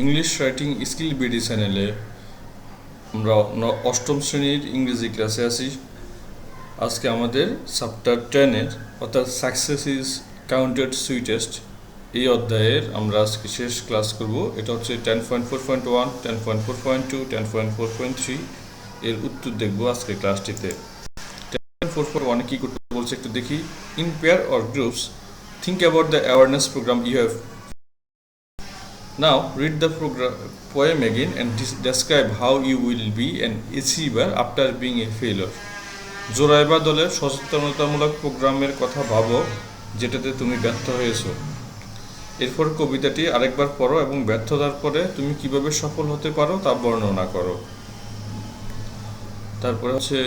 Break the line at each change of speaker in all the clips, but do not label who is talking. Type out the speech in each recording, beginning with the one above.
English writing skill BD চ্যানেলে আমরা অষ্টম শ্রেণির ইংরেজি ক্লাসে আছি। আজকে আমাদের চ্যাপ্টার টেনের অর্থাৎ সাকসেস ইজ কাউন্টেড সুইটেস্ট এই অধ্যায়ের আমরা আজকে শেষ ক্লাস করব। এটা হচ্ছে ten point four point one ten point four point two ten point four point three এর উত্তর দেখব আজকে ক্লাসটিতে টেন পয়েন্ট ফোর পয়েন্ট ওয়ানে কী করতে বলছে একটু দেখি। In pair or groups think about the awareness programme you have Now, read the poem again and describe how you will be an achiever after being a failure. জোরাইবা দলের সচেতনতামূলক প্রোগ্রামের কথা ভাবো যেটাতে তুমি ব্যর্থ হয়েছো। এরপর কবিতাটি আরেকবার পড়ো এবং ব্যর্থতার পরে তুমি কীভাবে সফল হতে পারো তা বর্ণনা করো। তারপরে হচ্ছে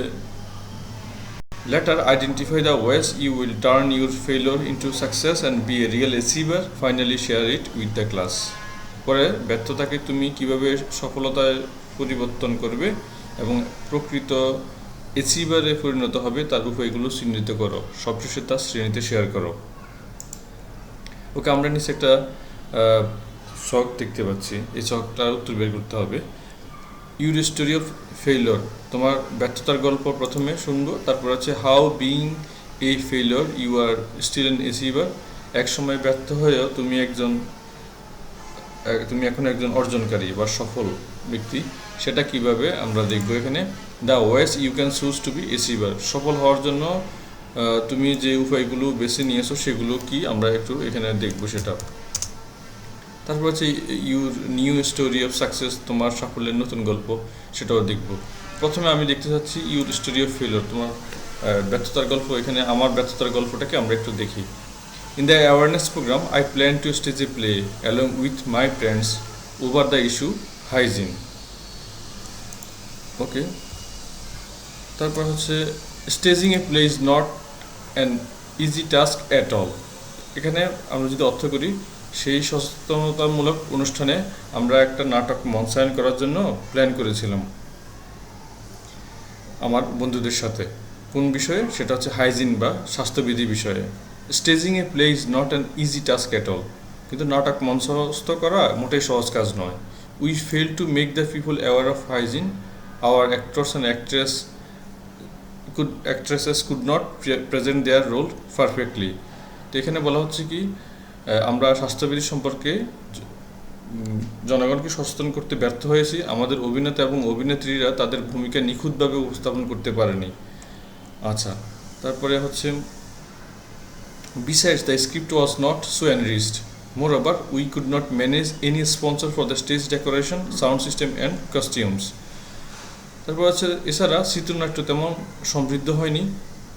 later identify the ways you will turn your failure into success and be a real achiever finally share it with the class পরে ব্যর্থতাকে তুমি কীভাবে সফলতায় পরিবর্তন করবে এবং প্রকৃত অ্যাচিভারে পরিণত হবে, তার উপায়গুলো চিহ্নিত করো। সবশেষে তার শ্রেণীতে শেয়ার করো। ওকে, আমরা নিচে একটা শখ দেখতে পাচ্ছি। এই শখটার উত্তর বের করতে হবে। ইউর স্টোরি অফ ফেইলর তোমার ব্যর্থতার গল্প প্রথমে শুনব, তারপর হচ্ছে how being a failure you are still an achiever এক সময় ব্যর্থ হয়েও তুমি একজন তুমি এখন একজন অর্জনকারী বা সফল ব্যক্তি, সেটা কীভাবে আমরা দেখব এখানে? The ways you can choose to be achiever সফল হওয়ার জন্য তুমি যে উপায়গুলো বেছে নিয়েছো, সেগুলো কি আমরা একটু এখানে দেখব সেটা। তারপর হচ্ছে your new story of success তোমার সাফল্যের নতুন গল্প, সেটাও দেখব। প্রথমে আমি দেখতে চাচ্ছি ইউর স্টোরি অফ ফেলোর তোমার ব্যর্থতার গল্প। এখানে আমার ব্যর্থতার গল্পটাকে আমরা একটু দেখি। In the awareness programme I plan to stage a play along with my friends over the issue hygiene okay তারপর হচ্ছে staging a play is not an easy task at all এখানে আমরা যদি অর্থ করি, সেই সচেতনতামূলক অনুষ্ঠানে আমরা একটা নাটক মঞ্চায়ন করার জন্য প্ল্যান করেছিলাম আমার বন্ধুদের সাথে। কোন বিষয়ে? সেটা হচ্ছে হাইজিন বা স্বাস্থ্যবিধি বিষয়ে। Staging a play is not an easy task at all কিন্তু নাটক মঞ্চস্থ করা মোটেই সহজ কাজ নয়। We fail to make the people aware of hygiene our actors and actress could, actresses could not present their role perfectly তো এখানে বলা হচ্ছে কি আমরা স্বাস্থ্যবিধি সম্পর্কে জনগণকে সচেতন করতে ব্যর্থ হয়েছি। আমাদের অভিনেতা এবং অভিনেত্রীরা তাদের ভূমিকা নিখুঁতভাবে উপস্থাপন করতে পারেনি। আচ্ছা তারপরে হচ্ছে Besides, the script was not so enriched. Moreover, we could not manage any sponsor for the stage decoration, sound system, and costumes. তারপর হচ্ছে এছাড়া চিত্রনাট্য তেমন সমৃদ্ধ হয়নি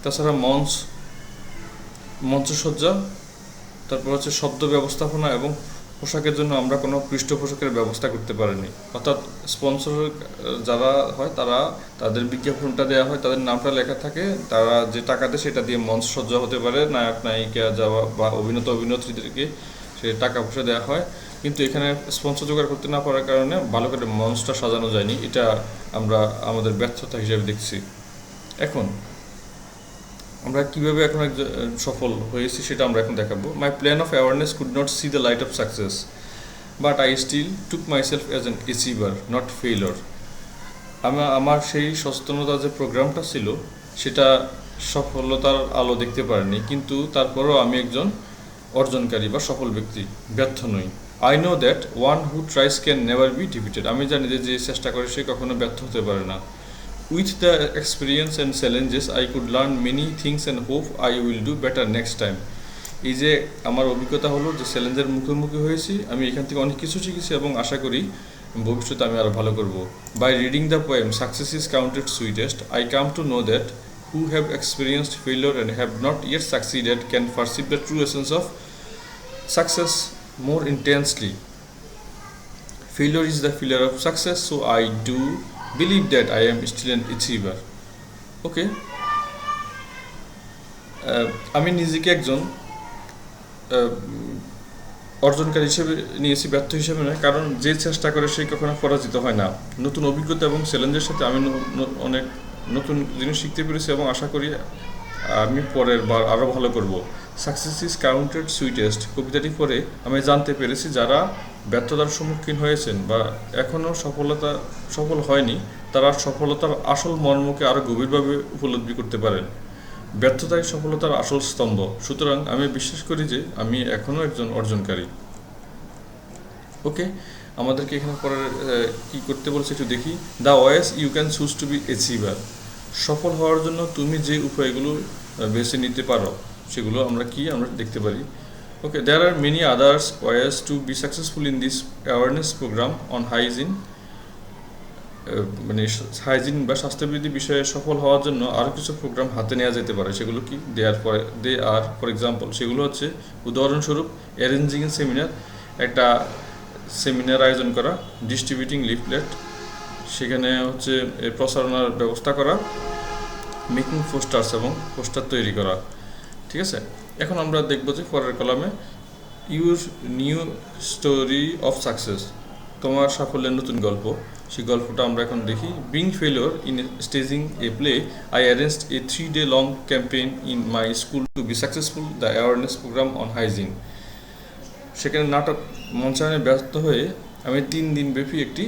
তাছাড়া মঞ্চ মঞ্চসজ্জা তারপর হচ্ছে শব্দ ব্যবস্থাপনা এবং পোশাকের জন্য আমরা কোনো পৃষ্ঠপোষকের ব্যবস্থা করতে পারিনি। অর্থাৎ স্পন্সর যারা হয় তারা তাদের বিজ্ঞাপনটা দেওয়া হয়, তাদের নামটা লেখা থাকে, তারা যে টাকা দেয় সেটা দিয়ে মঞ্চ সজ্জা হতে পারে, নায়ক, নায়িকা, যাওয়া বা অভিনেতা, অভিনেত্রীদেরকে সে টাকা পয়সা দেওয়া হয়। কিন্তু এখানে স্পন্সর জোগাড় করতে না পারার কারণে ভালো করে মঞ্চটা সাজানো যায়নি। এটা আমরা আমাদের ব্যর্থতা হিসেবে দেখছি। এখন আমরা কীভাবে এখন সফল হয়েছি সেটা আমরা এখন দেখাবো। My plan of awareness could not see the light of success but I still took my self as an achiever not failure আমার আমার সেই সচেতনতা যে প্রোগ্রামটা ছিল, সেটা সফলতার আলো দেখতে পারিনি, কিন্তু তারপরেও আমি একজন অর্জনকারী বা সফল ব্যক্তি, ব্যর্থ নই। I know that one who tries can never be defeated আমি জানি যে যে চেষ্টা করে সে কখনো ব্যর্থ হতে পারে না। With the experience and challenges I could learn many things and hope I will do better next time এই যে আমার অভিজ্ঞতা হলো যে চ্যালেঞ্জের মুখোমুখি হয়েছি আমি এখান থেকে অনেক কিছু শিখেছি এবং আশা করি ভবিষ্যতে আমি আরও ভালো করব by reading the poem success is counted sweetest I come to know that who have experienced failure and have not yet succeeded can perceive the true essence of success more intensely. Failure is the failure of success, so I do believe that I am still an achiever. Okay আমি নিজেকে একজন অর্জনকারী হিসেবে নিয়েছি, ব্যর্থ হিসেবে নয়, কারণ যে চেষ্টা করে সে কখনো পরাজিত হয় না। নতুন অভিজ্ঞতা এবং চ্যালেঞ্জের সাথে আমি অনেক নতুন জিনিস শিখতে পেরেছি এবং আশা করি আমি পরের বার আরও ভালো করব। সাকসেস ইজ কাউন্টেড সুইটেস্ট কবিতাটি পড়ে আমি জানতে পেরেছি যারা ব্যর্থতার সম্মুখীন হয়েছেন বা এখনও সফলতা, সফল হয়নি, তারা সফলতার আসল মর্মকে আরও গভীরভাবে উপলব্ধি করতে পারেন। ব্যর্থতাই সফলতার আসল স্তম্ভ। সুতরাং আমি বিশ্বাস করি যে আমি এখনও একজন অর্জনকারী। ওকে, আমাদেরকে এখানে পরে কী করতে বলছে একটু দেখি। The ways you can choose to be achiever সফল হওয়ার জন্য তুমি যে উপায়গুলো বেছে নিতে পারো। সেগুলো আমরা কি আমরা দেখতে পারি? Okay there are many others ways to be successful in this awareness programme on hygiene মানে হাইজিন বা স্বাস্থ্যবিধি বিষয়ে সফল হওয়ার জন্য আরও কিছু প্রোগ্রাম হাতে নেওয়া যেতে পারে। সেগুলো কি? দে আর দে আর ফর এক্সাম্পল সেগুলো হচ্ছে উদাহরণস্বরূপ অ্যারেঞ্জিং সেমিনার একটা সেমিনার আয়োজন করা ডিস্ট্রিবিউটিং লিফলেট সেখানে হচ্ছে প্রচারণার ব্যবস্থা করা মেকিং পোস্টার্স এবং পোস্টার তৈরি করা। ঠিক আছে? এখন আমরা দেখব যে পরের কলামে your new story of success তোমার সাফল্যের নতুন গল্প। সেই গল্পটা আমরা এখন দেখি। Being failure in staging a play I arranged a three day long campaign in my school to be successful the awareness programme on hygiene সেখানে নাটক মঞ্চায়নে ব্যস্ত হয়ে আমি তিন দিন ব্যাপী একটি,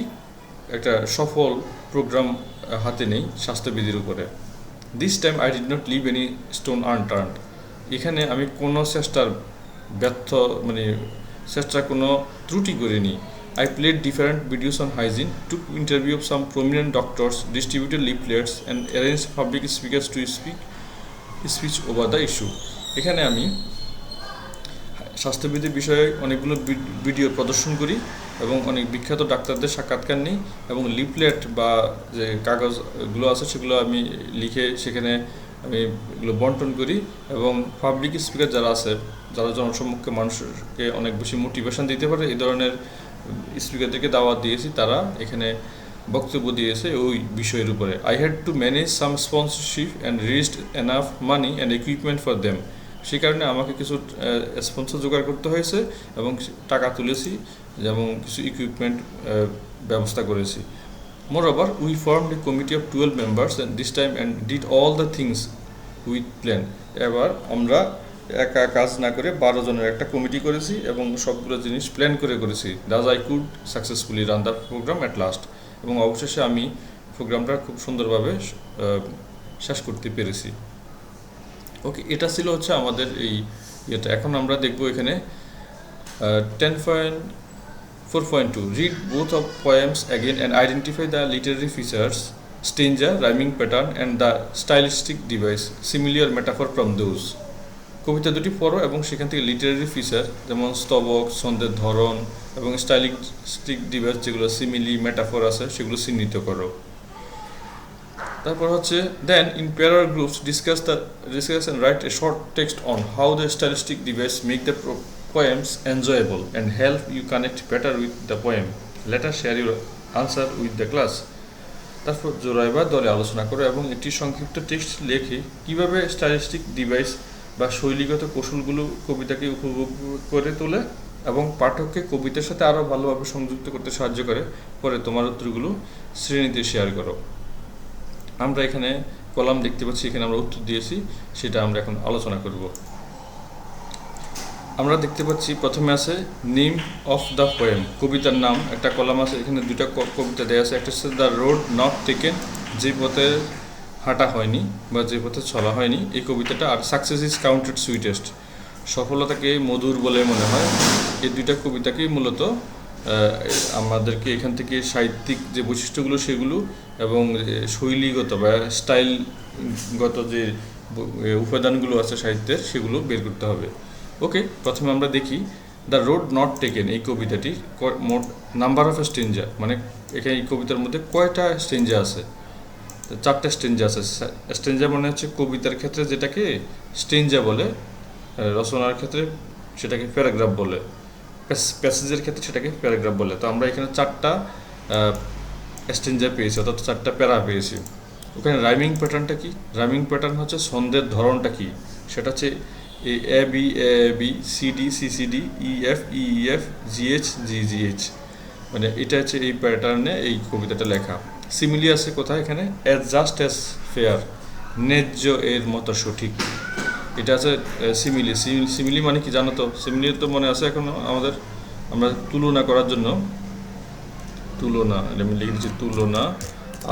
একটা সফল প্রোগ্রাম হাতে নেই স্বাস্থ্যবিধির উপরে। This time I did not leave any stone unturned এখানে আমি কোনো চেষ্টার ব্যর্থ মানে চেষ্টার কোনো ত্রুটি করিনি। I played different videos on hygiene took interview of some prominent doctors distributed leaflets and arrange public speakers to speak speech over the issue এখানে আমি স্বাস্থ্যবিধি বিষয়ে অনেকগুলো ভিড- ভিডিও প্রদর্শন করি এবং অনেক বিখ্যাত ডাক্তারদের সাক্ষাৎকার নিই এবং লিফলেট বা যে কাগজগুলো আছে সেগুলো আমি লিখে সেখানে আমি এগুলো বন্টন করি এবং পাবলিক স্পিকার যারা আছে, যারা জনসম্মুখে মানুষকে অনেক বেশি মোটিভেশন দিতে পারে, এই ধরনের স্পিকারদেরকে দাওয়াত দিয়েছি, তারা এখানে বক্তব্য দিয়েছে ওই বিষয়ের উপরে। I had to manage some sponsorship and raised enough money and equipment for them সেই কারণে আমাকে কিছু স্পন্সর জোগাড় করতে হয়েছে এবং টাকা তুলেছি যেমন কিছু ইকুইপমেন্ট ব্যবস্থা করেছি। Over we form a committee of twelve members and this time and did all the things with plan এবার আমরা একা কাজ না করে বারো জনের একটা কমিটি করেছি এবং সবগুলো জিনিস প্ল্যান করে করেছি। Thus I could successfully run the programme at last এবং অবশেষে আমি প্রোগ্রামটা খুব সুন্দরভাবে শেষ করতে পেরেছি। ওকে এটা ছিল হচ্ছে আমাদের এই ইয়েটা। এখন আমরা দেখব এখানে ten point four point two read both of poems again and identify the literary features stanza rhyming pattern and the stylistic device similar metaphor from those কবিতা দুটি পড়ো এবং সেখান থেকে লিটারারি ফিচার যেমন স্তবক, ছন্দের ধরন, এবং স্টাইলিস্টিক ডিভাইস যেগুলো সিমিলি মেটাফর আছে, সেগুলো চিহ্নিত করো। তারপর হচ্ছে then in pair or groups discuss the discuss and write a short text on how the stylistic device make the poems enjoyable and help you connect better with the poem. Let us share your answer with the class. তারপর জোরাইবার দলে আলোচনা করো এবং একটি সংক্ষিপ্ত text লেখে কীভাবে stylistic device বা শৈলীগত কৌশলগুলো কবিতাকে উপভোগ করে তোলে এবং পাঠককে কবিতার সাথে আরও ভালোভাবে সংযুক্ত করতে সাহায্য করে পরে তোমার উত্তরগুলো শ্রেণীতে শেয়ার করো আমরা এখানে কলাম দেখতে পাচ্ছি, এখানে আমরা উত্তর দিয়েছি, সেটা আমরা এখন আলোচনা করব আমরা দেখতে পাচ্ছি প্রথমে আছে নেম অফ দ্য পোয়েম। কবিতার নাম, একটা কলাম আছে, এখানে দুটা কবিতা দেওয়া আছে। একটা হচ্ছে দ্য রোড নট টেকেন, যে পথে হাঁটা হয়নি বা যে পথে চলা হয়নি। এই কবিতাটা আর সাকসেস ইজ কাউন্টেড সুইটেস্ট। সফলতাকে মধুর বলে মনে হয়। এই দুইটা কবিতাকেই মূলত আমাদেরকে এখান থেকে সাহিত্যিক যে বৈশিষ্ট্যগুলো সেগুলো এবং শৈলীগত বা স্টাইলগত যে উপাদানগুলো আছে সাহিত্যের, সেগুলো বের করতে হবে। ওকে প্রথমে আমরা দেখি দ্য রোড নট টেকেন এই কবিতাটি মোট নাম্বার অফ স্টেঞ্জার মানে এখানে এই কবিতার মধ্যে কয়টা স্টেঞ্জা আছে? চারটা স্টেঞ্জা আছে। স্টেঞ্জা মানে হচ্ছে কবিতার ক্ষেত্রে যেটাকে স্টেঞ্জা বলে রচনার ক্ষেত্রে সেটাকে প্যারাগ্রাফ বলে প্যাসেজের ক্ষেত্রে সেটাকে প্যারাগ্রাফ বলে। তো আমরা এখানে চারটা স্টেঞ্জা পেয়েছি, অর্থাৎ চারটা প্যারা পেয়েছি। ওখানে রাইমিং প্যাটার্নটা কি? রাইমিং প্যাটার্ন হচ্ছে ছন্দের ধরনটা কি? সেটা হচ্ছে A A B A B C D C C D E F E F G H G G H মানে এটা হচ্ছে এই প্যাটার্নে এই কবিতাটা লেখা। সিমিলি আছে কোথায় এখানে? অ্যাজ জাস্ট অ্যাজ ফেয়ার ন্যায্য এর মতো সঠিক। এটা আছে সিমিলি সিমিলি মানে কি জানো তো? সিমিলি তো মনে আছে এখনও আমাদের। আমরা তুলনা করার জন্য। তুলনা আমি লিখে দিচ্ছি তুলনা।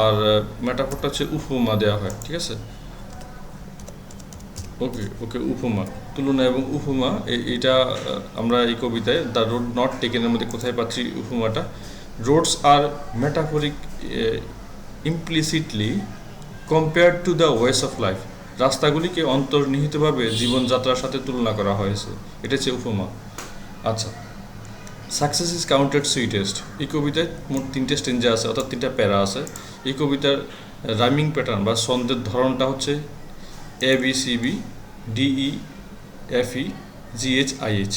আর মেটাফোরটা হচ্ছে উপমা দেওয়া হয়, ঠিক আছে? ওকে ওকে উপমা তুলনা এবং উপমা এটা আমরা এই কবিতায় দ্য রোড নট টেকেনের মধ্যে কোথায় পাচ্ছি উপমাটা roads are metaphoric implicitly compare to the ways of life রাস্তাগুলিকে অন্তর্নিহিতভাবে জীবনযাত্রার সাথে তুলনা করা হয়েছে। এটা হচ্ছে উপমা আচ্ছা। সাকসেস ইজ কাউন্টেড সুইটেস্ট এই কবিতায় মোট তিনটে স্টেঞ্জা আছে, অর্থাৎ তিনটা প্যারা আছে। এই কবিতার রাইমিং প্যাটার্ন বা ছন্দের ধরনটা হচ্ছে A B C B D E F E G H I H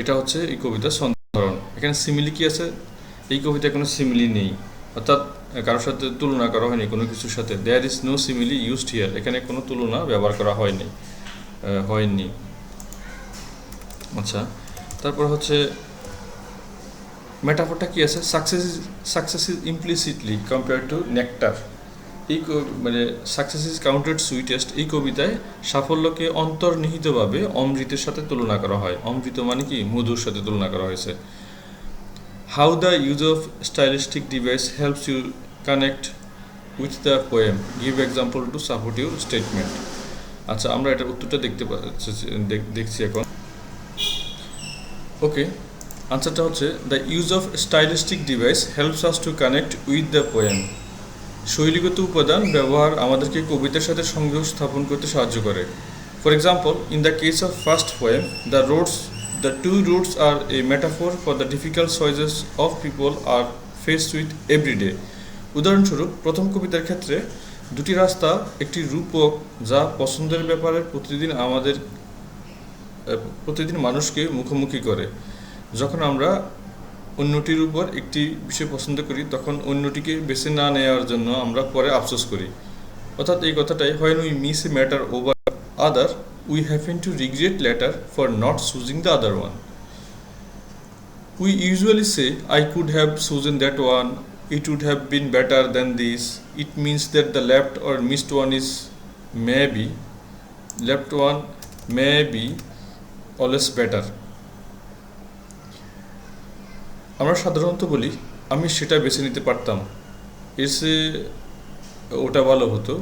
এটা হচ্ছে এই কবিতার ধরন এখানে সিমিলি কি আছে? এই কবিতায় কোনো সিমিলি নেই। অর্থাৎ কারোর সাথে তুলনা করা হয়নি, কোনো কিছুর সাথে। There is no simile used here এখানে কোনো তুলনা ব্যবহার করা হয়নি হয়নি। আচ্ছা তারপর হচ্ছে মেটাফোরটা কি আছে? Success success is implicitly compare to nectar এই মানে সাকসেস ইজ কাউন্টেড সুইটেস্ট এই কবিতায় সাফল্যকে অন্তর্নিহিতভাবে অমৃতের সাথে তুলনা করা হয়। অমৃত মানে কি? মধুর সাথে তুলনা করা হয়েছে। How the use of stylistic device helps you connect with the poem give example to support your statement আচ্ছা আমরা এটার উত্তরটা দেখতে দেখছি এখন। ওকে আনসারটা হচ্ছে the use of stylistic device helps us to connect with the poem শৈলীগত উপাদান ব্যবহার আমাদেরকে কবিতার সাথে সংযোগ স্থাপন করতে সাহায্য করে। For example in the case of first poem the roads the two routes are a metaphor for the difficult choices of people are face with everyday উদাহরণস্বরূপ, প্রথম কবিতার ক্ষেত্রে, দুটি রাস্তা, একটি রূপক, যা পছন্দের ব্যাপারে প্রতিদিন আমাদের প্রতিদিন মানুষকে মুখোমুখি করে। যখন আমরা অন্যটির উপর একটি বিষয় পছন্দ করি, তখন অন্যটিকে বেছে না নেওয়ার জন্য আমরা পরে আফসোস করি। অর্থাৎ এই কথাটাই when we miss a matter over other we haven't to regret later for not choosing the other one we usually say I could have chosen that one it would have been better than this it means that the left or missed one is may be left one may be always better আমরা সাধারণত বলি, আমি সেটা বেছে নিতে পারতাম। এসে ওটা ভালো হতো।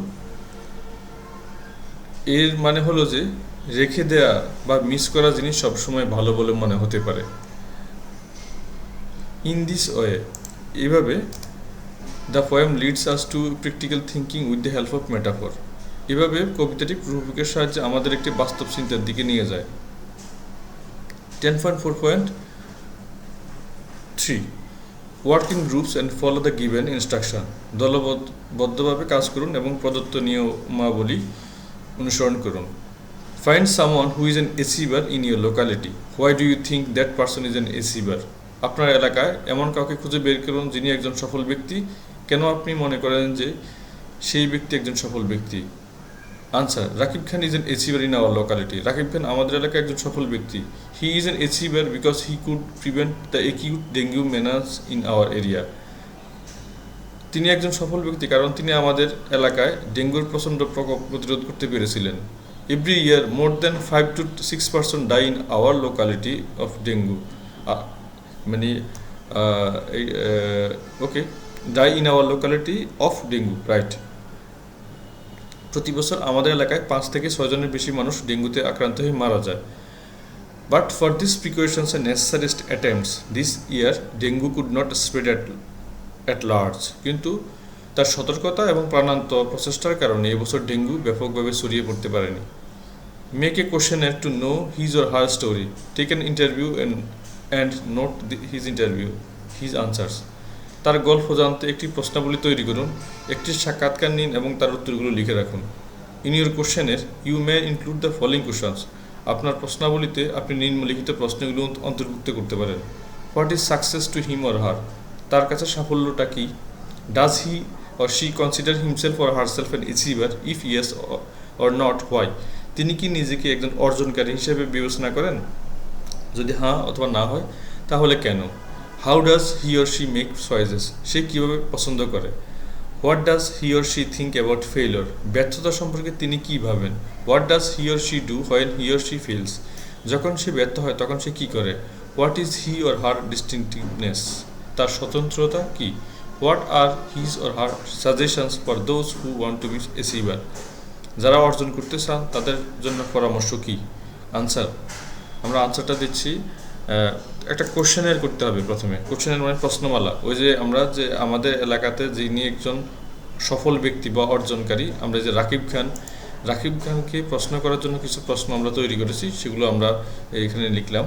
এর মানে হলো যে, রেখে দেয়া বা মিস করা জিনিস সবসময় ভালো বলে মনে হতে পারে। ইন দিস ওয়ে এভাবে the poem leads us to practical thinking with the help of metaphor এভাবে কবিতাটি প্রভাবিকের সাহায্যে আমাদের একটি বাস্তব চিন্তার দিকে নিয়ে যায়। Ten point four point three work in groups and follow the given instruction দলবদ্ধভাবে কাজ করুন এবং প্রদত্ত নিয়মাবলী অনুসরণ করুন। Find someone who is an achiever in your locality why do you think that person is an achiever আপনার এলাকায় এমন কাউকে খুঁজে বের করুন যিনি একজন সফল ব্যক্তি। কেন আপনি মনে করেন যে সেই ব্যক্তি একজন সফল ব্যক্তি? Answer Rakib Khan is an achiever in our locality Rakib Khan, আমাদের এলাকায় একজন সফল ব্যক্তি। He is an achiever because he could prevent the acute dengue menace in our area তিনি একজন সফল ব্যক্তি কারণ তিনি আমাদের এলাকায় ডেঙ্গুর প্রচণ্ড প্রকোপ প্রতিরোধ করতে পেরেছিলেন। Every year more than five to six percent die in our locality of dengue মানে okay die in our locality of dengue right প্রতি বছর আমাদের এলাকায় পাঁচ থেকে ছয় জনের বেশি মানুষ ডেঙ্গুতে আক্রান্ত হয়ে মারা যায়। But for this precautions a necessary attempts this year dengue could not spread at at large কিন্তু তার সতর্কতা এবং প্রাণান্ত প্রচেষ্টার কারণে এবছর ডেঙ্গু ব্যাপকভাবে ছড়িয়ে পড়তে পারেনি। Make a questionnaire to know his or her story take an interview and and note his interview his answers তার গল্প জানতে একটি প্রশ্নাবলী তৈরি করুন, একটি সাক্ষাৎকার নিন এবং তার উত্তরগুলো লিখে রাখুন। In your questionnaire you may include the following questions আপনার প্রশ্নাবলীতে আপনি নিম্নলিখিত প্রশ্নগুলো অন্তর্ভুক্ত করতে পারেন। What is success to him or her তার কাছে সাফল্যটা কি? Does he or she consider himself or herself an achiever if yes or not why তিনি কি নিজেকে একজন অর্জনকারী হিসেবে বিবেচনা করেন? যদি হ্যাঁ অথবা না হয়, তাহলে কেন? How does he or she make choices সে কীভাবে পছন্দ করে? What does he or she think about failure ব্যর্থতা সম্পর্কে তিনি কী ভাবেন? What does he or she do when he or she fails যখন সে ব্যর্থ হয়, তখন সে কী করে? What is he or her distinctiveness তার স্বতন্ত্রতা কি? What are his or her suggestions for those who want to be achiever যারা অর্জন করতে চান, তাদের জন্য পরামর্শ কী? আনসার আমরা আনসারটা দিচ্ছি একটা কোশ্চেনের করতে হবে প্রথমে। কোশ্চেনের মানে প্রশ্নমালা। ওই যে আমরা যে আমাদের এলাকাতে যিনি একজন সফল ব্যক্তি বা অর্জনকারী, আমরা যে রাকিব খান, রাকিব খানকে প্রশ্ন করার জন্য কিছু প্রশ্ন আমরা তৈরি করেছি, সেগুলো আমরা এখানে লিখলাম।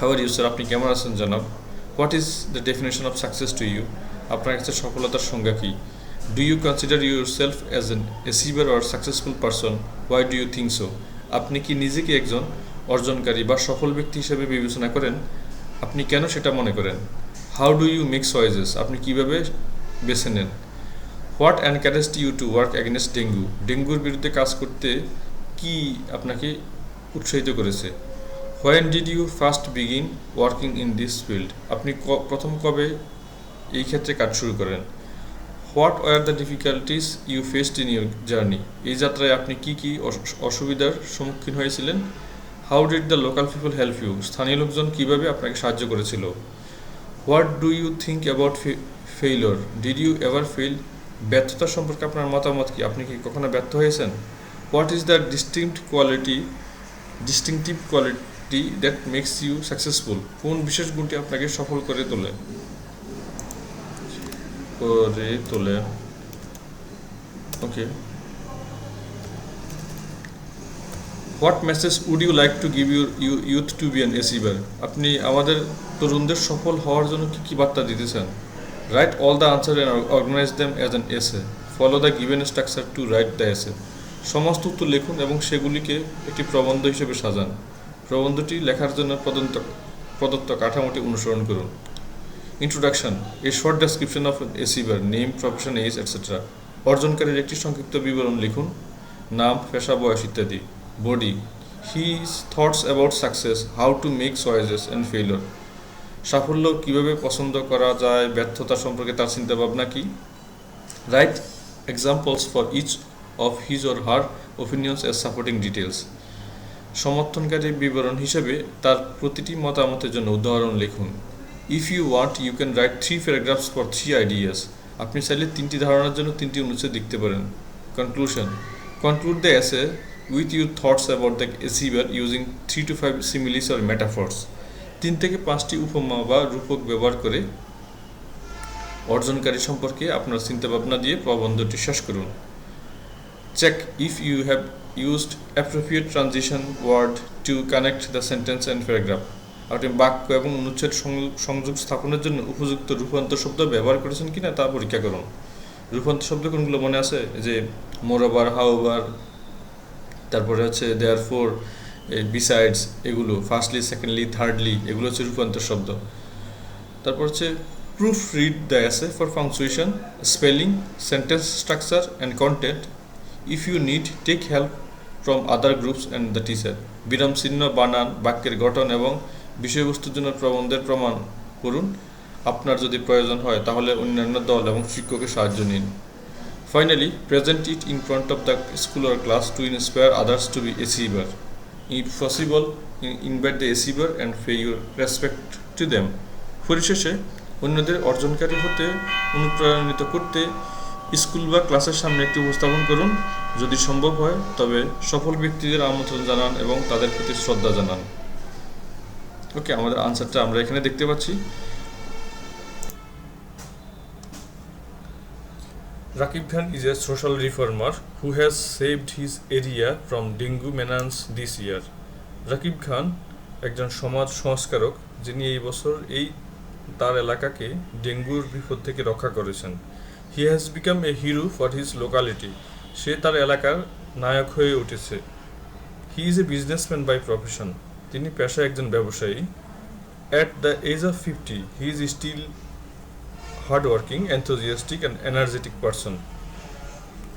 হাওয়ার ইউ স্যার আপনি কেমন আছেন, জানাব? What is the definition of success to you আপনার কাছে সফলতার সংজ্ঞা কী? Do you consider yourself as an achiever or successful person why do you think so আপনি কি নিজেকে একজন অর্জনকারী বা সফল ব্যক্তি হিসেবে বিবেচনা করেন, আপনি কেন সেটা মনে করেন? How do you make choices আপনি কীভাবে বেছে নেন? What encouraged you to work against dengue ডেঙ্গুর বিরুদ্ধে কাজ করতে কি আপনাকে উৎসাহিত করেছে? When did you first begin working in this field আপনি প্রথম কবে এই ক্ষেত্রে কাজ শুরু করেন? What were the difficulties you faced in your journey এই যাত্রায় আপনি কি কি অস- অসুবিধার সম্মুখীন হয়েছিলেন? How did the local people help you স্থানীয় লোকজন কীভাবে আপনাকে সাহায্য করেছিল? What do you think about failure did you ever fail ব্যর্থতা সম্পর্কে আপনার মতামত কি? আপনি কি কখনো ব্যর্থ হয়েছেন? What is the distinct quality distinctive quality that makes you successful কোন বিশেষ গুণটি আপনাকে সফল করে তোলে? করে তোলে। Okay what message would you like to give your you youth to be an achiever আপনি আমাদের তরুণদের সফল হওয়ার জন্য কী কী বার্তা দিতে চান write all the answer and organize them as an essay follow the given structure to write the essay সমস্ত উত্তর লিখুন এবং সেগুলিকে একটি প্রবন্ধ হিসেবে সাজান। প্রবন্ধটি লেখার জন্য প্রদত্ত প্রদত্ত কাঠামোটি অনুসরণ করুন। Introduction a short description of achiever name profession age etcetera অর্জনকারীর একটি সংক্ষিপ্ত বিবরণ লিখুন। নাম, পেশা, বয়স, ইত্যাদি। Body his thoughts about success how to make choices and failure সাফল্য কীভাবে পছন্দ করা যায়, ব্যর্থতা সম্পর্কে তার চিন্তাভাবনা কি? Write examples for each of his or her opinions as supporting details সমর্থনকারী বিবরণ হিসেবে তার প্রতিটি মতামতের জন্য উদাহরণ লিখুন। If you want you can write three paragraphs for three ideas আপনি চাইলে তিনটি ধারণার জন্য তিনটি অনুচ্ছেদ লিখতে পারেন। Conclusion conclude the essay with your thoughts about the achiever using three to five similes or metaphors তিন থেকে পাঁচটি উপমা বা রূপক ব্যবহার করে অর্জনকারী সম্পর্কে আপনার চিন্তাভাবনা দিয়ে প্রবন্ধটি শেষ করুন। Check if you have used appropriate transition word to connect the sentence and paragraph আপনি বাক্য এবং অনুচ্ছেদ সংযোগ স্থাপনের জন্য উপযুক্ত রূপান্তর শব্দ ব্যবহার করেছেন কিনা তা পরীক্ষা করুন। রূপান্তর শব্দ কোনগুলো মনে আছে? যে, মোরোবার, হাওবার তারপরে হচ্ছে দেয়ার ফোর বিসাইডস এগুলো ফার্স্টলি সেকেন্ডলি থার্ডলি এগুলো হচ্ছে রূপান্তর শব্দ। তারপর হচ্ছে proofread the essay for punctuation spelling sentence structure and content if you need take help from other groups and the teacher বিরাম চিহ্ন, বানান, বাক্যের গঠন এবং বিষয়বস্তুর জন্য প্রবন্ধের প্রমাণ করুন। আপনার যদি প্রয়োজন হয়, তাহলে অন্যান্য দল এবং শিক্ষকের সাহায্য নিন। Finally present it in front of the school or class to inspire others to be achiever if possible invite the achiever and pay your respect to them পরিশেষে, অন্যদের অর্জনকারী হতে, অনুপ্রাণিত করতে, স্কুল বা ক্লাসের সামনে একটি উপস্থাপন করুন। যদি সম্ভব হয়, তবে সফল ব্যক্তিদের আমন্ত্রণ জানান এবং তাদের প্রতি শ্রদ্ধা জানান। ওকে, আমাদের আনসারটা আমরা এখানে দেখতে পাচ্ছি। Rakib Khan is a social reformer who has saved his area from dengue menace this year. Rakib Khan একজন সমাজ সংস্কারক, যিনি এই বছর এই তার এলাকাকে ডেঙ্গুর বিপদ থেকে রক্ষা করেছেন। He has become a hero for his locality সে তার এলাকার নায়ক হয়ে উঠেছে। He is a businessman by profession তিনি পেশায় একজন ব্যবসায়ী। At the age of fifty he is still hardworking enthusiastic and energetic person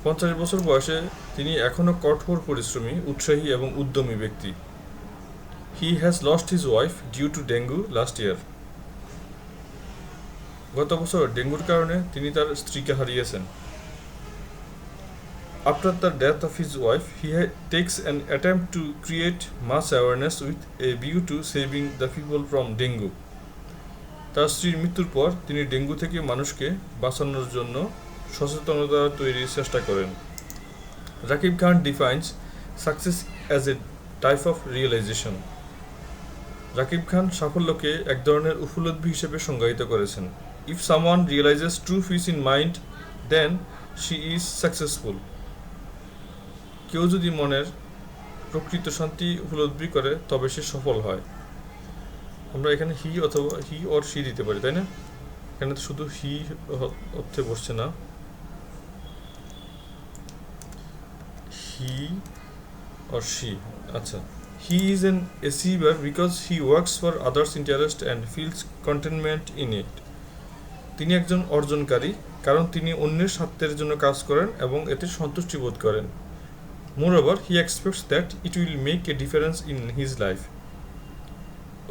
পঞ্চাশ বছর বয়সে তিনি এখনও কঠোর পরিশ্রমী উৎসাহী এবং উদ্যমী ব্যক্তি। He has lost his wife due to dengue last year গত বছর ডেঙ্গুর কারণে তিনি তার স্ত্রীকে হারিয়েছেন। After the death of his wife, he takes an attempt to create mass awareness with a view to saving the people from dengue. তার স্ত্রীর মৃত্যুর পর তিনি ডেঙ্গু থেকে মানুষকে বাঁচানোর জন্য সচেতনতা তৈরির চেষ্টা করেন। Rakib Khan defines success as a type of realization Rakib Khan সাফল্যকে এক ধরনের উপলব্ধি হিসেবে সংজ্ঞায়িত করেছেন। If someone realizes true peace in mind then she is successful কেউ যদি মনের প্রকৃত শান্তি উপলব্ধি করে, তবে সে সফল হয়। আমরা এখানে হি অথবা হি অর সি দিতে পারি, তাই না? এখানে তো শুধু হি অর্থে বসছে না। হি অর সি আচ্ছা। He is an achiever because he works for others interest and feels contentment in it তিনি একজন অর্জনকারী, কারণ তিনি অন্যের স্বার্থের জন্য কাজ করেন এবং এতে সন্তুষ্টি বোধ করেন। More moreover he expects that it will make a difference in his life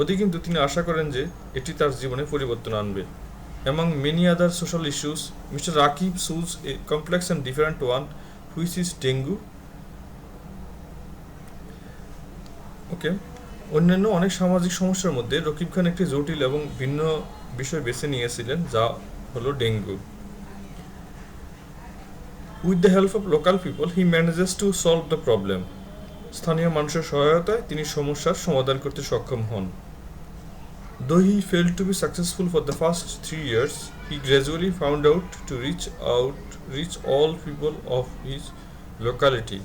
অতি কিন্তু তিনি আশা করেন যে এটি তার জীবনে পরিবর্তন আনবে। Among many other social issues mister Rakib choose a complex and different one which is dengue okay অন্যান্য অনেক সামাজিক সমস্যার মধ্যে রকিব খান একটি জটিল এবং ভিন্ন বিষয় বেছে নিয়েছিলেন, যা হলো dengue with the help of local people he manages to solve the problem স্থানীয় মানুষের সহায়তায় তিনি সমস্যার সমাধান করতে সক্ষম হন। Though he fail to be successful for the first three years he gradually found out to reach out reach all people of his locality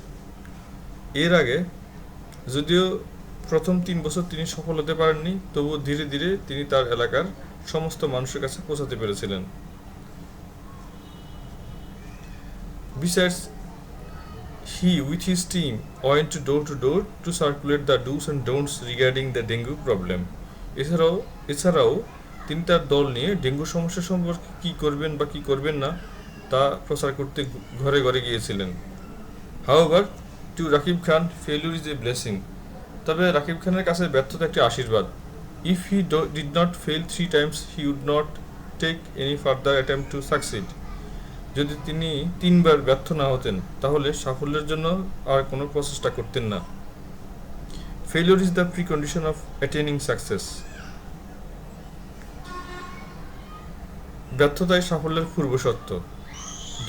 এর আগে যদিও প্রথম তিন বছর তিনি সফল হতে পারেননি তবুও ধীরে ধীরে তিনি তার এলাকার সমস্ত মানুষের কাছে পৌঁছাতে পেরেছিলেন Besides, he with his team went door to door to circulate the do's and don'ts regarding the dengue problem. এছাড়াও এছাড়াও তিনি তার দল নিয়ে ডেঙ্গু সমস্যা সম্পর্কে কী করবেন বা কী করবেন না, তা প্রচার করতে ঘরে ঘরে গিয়েছিলেন। However to Rakib Khan failure is a blessing তবে রাকিব খানের কাছে ব্যর্থতা একটি আশীর্বাদ। If he did not fail three times he would not take any further attempt to succeed যদি তিনি তিনবার ব্যর্থ না হতেন, তাহলে সাফল্যের জন্য আর কোনো প্রচেষ্টা করতেন না। Is the precondition of attaining success ব্যর্থতাই সাফল্যের পূর্বশর্ত।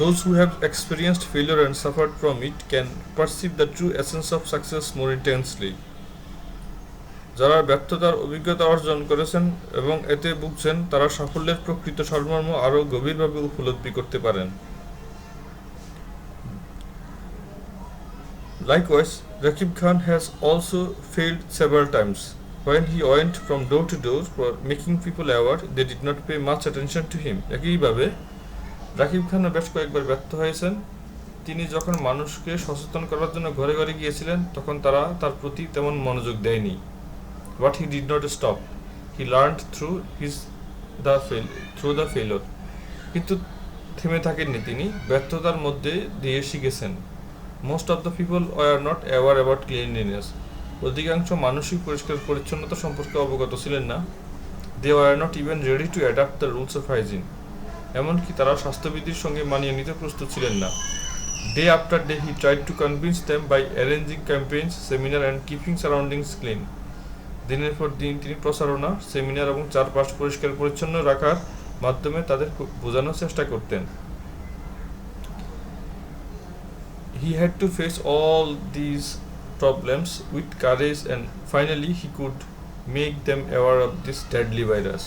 Those who have experienced failure and suffered from it can perceive the true essence of success more intensely যারা ব্যর্থতার অভিজ্ঞতা অর্জন করেছেন এবং এতে ভুগছেন, তারা সাফল্যের প্রকৃত সারমর্ম আরও গভীরভাবে উপলব্ধি করতে পারেন। Likewise, Rakib Khan has also failed several times. When he went from door to door for making people aware, they did not pay much attention to him. একইভাবে রাকিব খানও বেশ কয়েকবার ব্যর্থ হয়েছেন তিনি যখন মানুষকে সচেতন করার জন্য ঘরে ঘরে গিয়েছিলেন তখন তারা তার প্রতি তেমন মনোযোগ দেয়নি What he did not stop. He learned through his the fail through the failure. কিন্তু থেমে থাকেননি তিনি ব্যর্থতার মধ্যে দিয়ে শিখেছেন most of the people were not aware about cleanliness অধিকাংশ মানসিক পরিষ্কার পরিচ্ছন্নতা সম্পর্কে অবগত ছিলেন না। They were not even ready to adapt the rules of hygiene এমনকি তারা স্বাস্থ্যবিধির সঙ্গে মানিয়ে নিতে প্রস্তুত ছিলেন না। Day after day he tried to convince them by arranging campaigns seminar and keeping surroundings clean দিনের পর দিন তিনি প্রচারণা সেমিনার এবং চারপাশ পরিষ্কার পরিচ্ছন্ন রাখার মাধ্যমে তাদের বোঝানোর চেষ্টা করতেন। He had to face all these problems with courage and finally he could make them aware of this deadly virus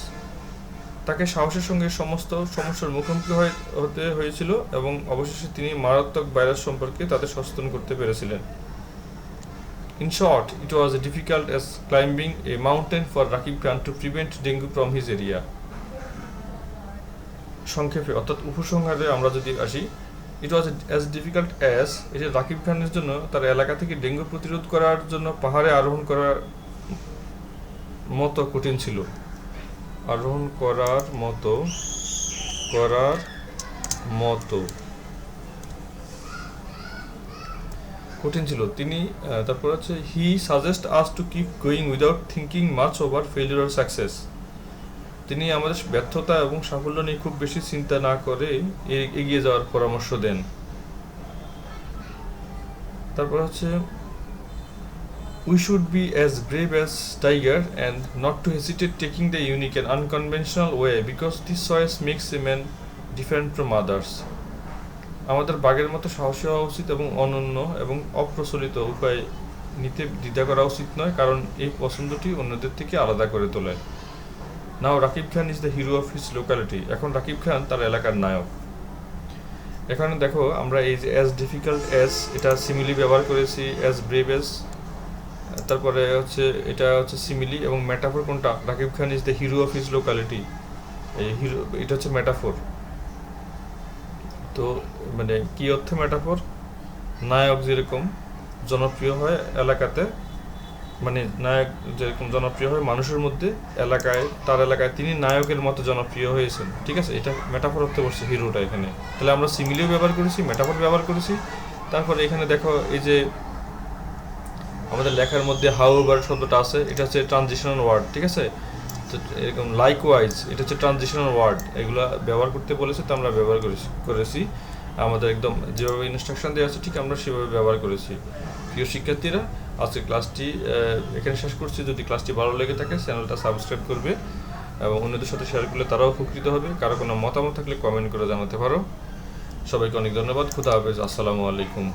তাকে সাহসের সঙ্গে সমস্ত সমস্যার মুখোমুখি হতে হয়েছিল এবং অবশেষে তিনি মারাত্মক ভাইরাস সম্পর্কে তাদের সচেতন করতে পেরেছিলেন In short, it was as difficult as climbing a mountain for Rakib Khan to prevent dengue from his area. সংক্ষেপে অর্থাৎ উপসংহারে আমরা যদি আসি it was as difficult as এটা রাকিব খানের জন্য তার এলাকা থেকে ডেঙ্গু প্রতিরোধ করার জন্য পাহাড়ে আরোহণ করার মতো কঠিন ছিল। আরোহণ করার মতো করার মতো। কঠিন ছিল। তিনি তারপর হচ্ছে he suggest us to keep going without thinking much over failure or success তিনি আমাদের ব্যর্থতা এবং সাফল্য নিয়ে খুব বেশি চিন্তা না করে এগিয়ে যাওয়ার পরামর্শ দেন। তারপর হচ্ছে we should be as brave as tiger and not to hesitate taking the unique and unconventional way because this choice makes a man different from others আমাদের বাঘের মতো সাহসী হওয়া উচিত এবং অনন্য এবং অপ্রচলিত উপায় নিতে দ্বিধা করা উচিত নয়, কারণ এই পছন্দটি অন্যদের থেকে আলাদা করে তোলে। Now Rakib Khan is the hero of his locality এখন রাকিব খান তার এলাকার নায়ক। এখানে দেখো, আমরা এই যে অ্যাজ ডিফিকাল্ট অ্যাজ এটা সিমিলি ব্যবহার করেছি অ্যাজ ব্রেভ অ্যাজ তারপরে হচ্ছে, এটা হচ্ছে সিমিলি এবং মেটাফোর কোনটা? Rakib Khan is the hero of his locality এই হিরো এটা হচ্ছে ম্যাটাফোর তো মানে কি অর্থে ম্যাটাফোর নায়ক যেরকম, জনপ্রিয় হয় এলাকাতে মানে নায়ক যেরকম জনপ্রিয় হয়, মানুষের মধ্যে এলাকায়, তার এলাকায় তিনি নায়কের মতো জনপ্রিয় হয়েছেন। ঠিক আছে? এটা মেটাফোর অর্থে বসছে হিরোটা এখানে। তাহলে আমরা সিমিলিও ব্যবহার করেছি মেটাফর ব্যবহার করেছি। তারপরে এখানে দেখো এই যে আমাদের লেখার মধ্যে হাউ এভার শব্দটা আছে, এটা হচ্ছে ট্রানজিশনাল ওয়ার্ড ঠিক আছে? তো এরকম লাইক ওয়াইজ এটা হচ্ছে ট্রানজিশনাল ওয়ার্ড এগুলো ব্যবহার করতে বলেছে, তো আমরা ব্যবহার করেছি করেছি। আমাদের একদম যেভাবে ইনস্ট্রাকশন দেওয়া আছে, ঠিক আমরা সেভাবে ব্যবহার করেছি। প্রিয় শিক্ষার্থীরা আজকে ক্লাসটি এখানে শেষ করছি। যদি ক্লাসটি ভালো লেগে থাকে চ্যানেলটা সাবস্ক্রাইব করবে এবং অন্যদের সাথে শেয়ার করলে তারাও উপকৃত হবে। কারও কোনো মতামত থাকলে কমেন্ট করে জানাতে পারো। সবাইকে অনেক ধন্যবাদ। খুদা হাফেজ। আসসালামু আলাইকুম।